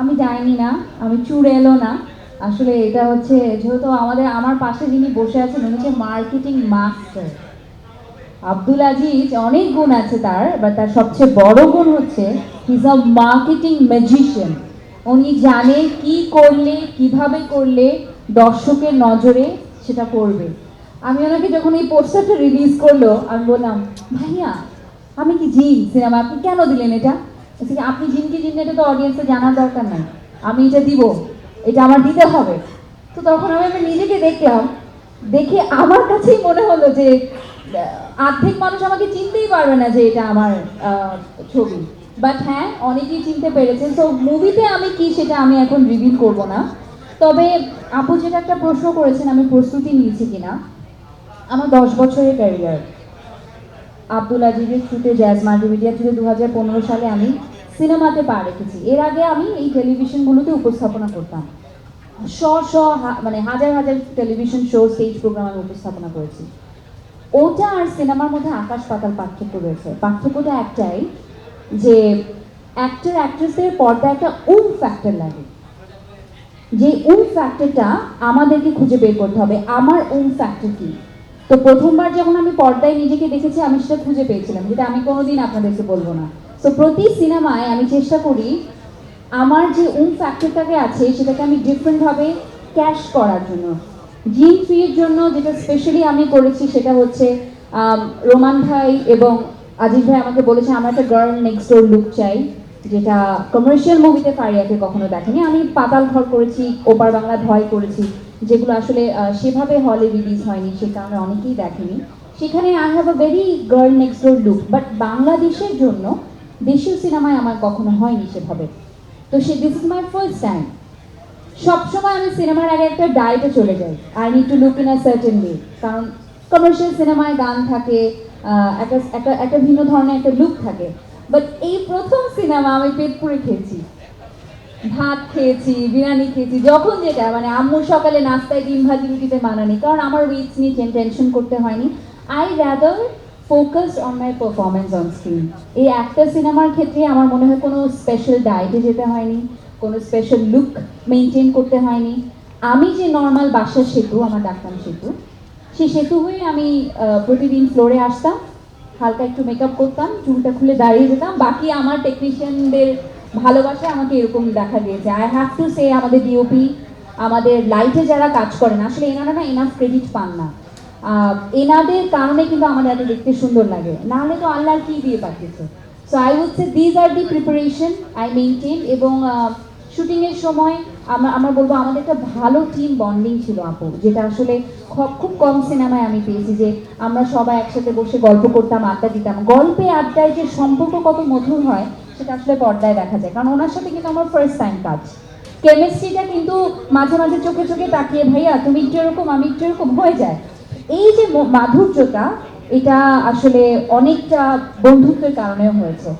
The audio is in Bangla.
আমি যাইনি না, আমি চুড়েলো না। আসলে এটা হচ্ছে, যেহেতু আমাদের, আমার পাশে যিনি বসে আছেন, উনি হচ্ছে মার্কেটিং মাস্টার আব্দুল আজিজ, অনেক গুণ আছে তার বা তার সবচেয়ে বড় গুণ হচ্ছে হিজ আ মার্কেটিং ম্যাজিশিয়ান উনি জানে কি করলে, কীভাবে করলে দর্শকের নজরে সেটা করবে আমি ওনাকে যখন এই পোস্টারটা রিলিজ করল, আমি বললাম, ভাইয়া, আমি কি জি সিনেমা আপনি কেন দিলেন এটা? আপনি জিন কি জিন এটা তো অডিয়েন্সে জানার দরকার নাই। আমি এটা দিব এটা আমার দিতে হবে। তো তখন আমি আমি নিজেকে দেখলাম দেখে আমার কাছেই মনে হলো যে আহ, অর্ধেক মানুষ আমাকে চিনতেই পারবে না যে এটা আমার ছবি। বাট হ্যাঁ অনেকেই চিনতে পেরেছেন। তো মুভিতে আমি কি সেটা আমি এখন রিভিল করব না। তবে আপু যেটা একটা প্রশ্ন করেছেন আমি প্রস্তুতি নিয়েছি কিনা। আমার দশ বছরের ক্যারিয়ার আব্দুল আজিজের থ্রুতে জ্যাজ মাল্টিমিডিয়া থ্রুতে দু হাজার পনেরো সালে আমি সিনেমাতে পা রেখেছি। এর আগে আমি এই টেলিভিশনগুলোতে উপস্থাপনা করতাম। শ শ মানে হাজার হাজার টেলিভিশন শো, স্টেজ প্রোগ্রাম আমি উপস্থাপনা করেছি। ওটা আর সিনেমার মধ্যে আকাশ পাতাল পার্থক্য রয়েছে। পার্থক্যটা একটাই যে অ্যাক্টর অ্যাক্ট্রেসের পর্দায় একটা উম ফ্যাক্টর লাগে। যে উম ফ্যাক্টরটা আমাদেরকে খুঁজে বের করতে হবে। আমার উম ফ্যাক্টর কি? তো প্রথমবার যখন আমি পর্দায় নিজেকে দেখেছি, আমি সেটা খুঁজে পেয়েছিলাম। যেটা আমি কোনোদিন আপনাদেরকে বলব না। তো প্রতি সিনেমায় আমি চেষ্টা করি, আমার যে উম ফ্যাক্টরটাকে আছে, সেটাকে আমি ডিফারেন্টভাবে ক্যাশ করার জন্য। জিন ফ্রির জন্য যেটা স্পেশালি আমি করেছি, সেটা হচ্ছে রোমান ভাই এবং আজিজ ভাই আমাকে বলেছে, আমার একটা গার্ল নেক্সট ডোর লুক চাই, যেটা কমার্শিয়াল মুভিতে ফারিয়াকে কখনো দেখেনি। আমি পাতাল ঘর করেছি, ওপার বাংলা ভয় করেছি। যেগুলো আসলে সেভাবে হলে রিলিজ হয়নি, সে কারণে অনেকেই দেখেনি। সেখানে I have a very girl next door look but বাংলাদেশের জন্য দেশীয় সিনেমায় আমার কখনো হয়নি সেভাবে। তো সে this is my first time সবসময় আমি সিনেমার আগে একটা ডায়েটে চলে যাই। I need to look in a certain way কারণ কমার্শিয়াল সিনেমায় গান থাকে একটা একটা একটা ভিন্ন ধরনের একটা লুক থাকে। বাট এই প্রথম সিনেমা আমি পেট পুরে খেয়েছি ভাত খেয়েছি, বিরিয়ানি খেয়েছি, যখন যেটা মানে আম্মুর সকালে নাস্তায় ডিম ভাজি রুটিতে মানানি কারণ আমার উইথ নিয়ে টেনশন করতে হয়নি। I rather focus on my performance on screen এই একটা সিনেমার ক্ষেত্রে আমার মনে হয় কোনো স্পেশাল ডায়েটে যেতে হয়নি, কোনো স্পেশাল লুক মেনটেন করতে হয়নি। আমি যে নর্মাল বাসার সেতু, আমার ডাক্তার সেতু, সেই সেতু হয়ে আমি প্রতিদিন ফ্লোরে আসতাম, হালকা একটু মেকআপ করতাম, চুলটা খুলে দাঁড়িয়ে যেতাম, বাকি আমার টেকনিশিয়ানদের ভালোবাসা আমাকে এরকম দেখা দিয়েছে আই হ্যাভ টু সে আমাদের ডিওপি আমাদের লাইটে যারা কাজ করেন আসলে এনারা না এনাফ ক্রেডিট পান না। এনাদের কারণে কিন্তু আমাদের এত দেখতে সুন্দর লাগে। নাহলে তো আল্লাহর কি দিয়ে পাঠিয়েছে? So I would say these are the preparation I maintain এবং শুটিংয়ের সময় আমার, আমরা বলব আমাদের একটা ভালো টিম বন্ডিং ছিল আপু, যেটা আসলে খ- খুব কম সিনেমায় আমি পেয়েছি যে আমরা সবাই একসাথে বসে গল্প করতাম, আড্ডা দিতাম। গল্পে, আড্ডায় যে সম্পর্ক কত মধুর হয় সেটা আসলে পর্দায় দেখা যায়। কারণ ওনার সাথে কিন্তু আমার ফার্স্ট টাইম কাজ। কেমিস্ট্রিটা কিন্তু মাঝে মাঝে চোখে চোখে তাকিয়ে, ভাইয়া, তুমি একটু এরকম, আমি একটু এরকম, হয়ে যায়। এই যে মাধুর্যটা, এটা আসলে অনেকটা বন্ধুত্বের কারণেও হয়েছে।